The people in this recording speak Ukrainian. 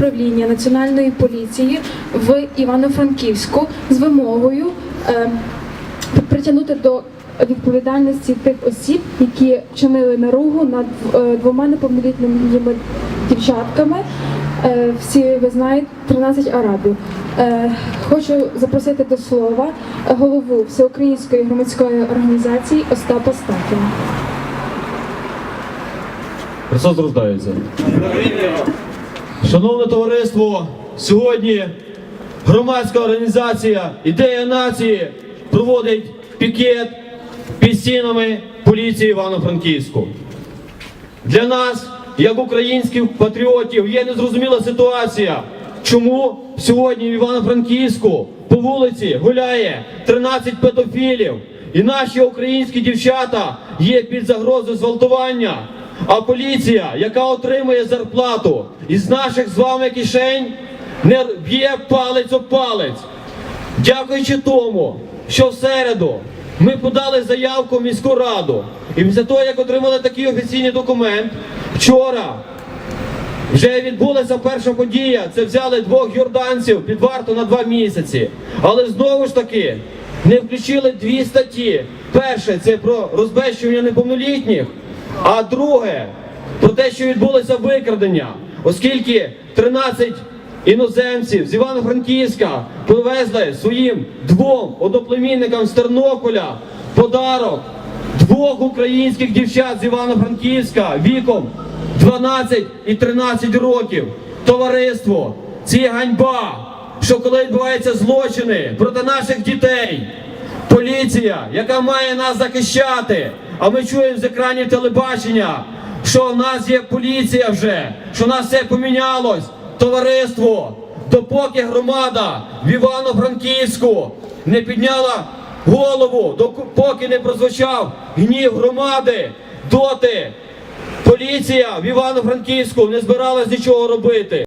управління Національної поліції в Івано-Франківську з вимогою е, притягнути до відповідальності тих осіб, які чинили наругу над е, двома неповнолітніми дівчатками. Е, Всі ви знаєте 13 арабів. Е, Хочу запросити до слова голову Всеукраїнської громадської організації Остапа Стахіна. Христос рождається. Шановне товариство, сьогодні громадська організація Ідея нації проводить пікет під стінами поліції Івано-Франківську. Для нас, як українських патріотів, є незрозуміла ситуація, чому сьогодні в Івано-Франківську по вулиці гуляє 13 педофілів, і наші українські дівчата є під загрозою зґвалтування. А поліція, яка отримує зарплату із наших з вами кишень, не б'є палець об палець. Дякуючи тому, що в середу ми подали заявку в міську раду, і після того, як отримали такий офіційний документ, вчора вже відбулася перша подія. Це взяли двох йорданців під варту на два місяці. Але знову ж таки не включили дві статті. Перше це про розбещування неповнолітніх, а друге про те, що відбулося викрадення, оскільки 13 іноземців з Івано-Франківська привезли своїм двом одноплемінникам з Тернополя подарок двох українських дівчат з Івано-Франківська віком 12 і 13 років. Товариство, це ганьба, що коли відбуваються злочини проти наших дітей, поліція, яка має нас захищати, а ми чуємо з екранів телебачення, що в нас є поліція вже, що в нас все помінялось. Товариство, допоки громада в Івано-Франківську не підняла голову, допоки не прозвучав гнів громади, доти поліція в Івано-Франківську не збиралась нічого робити.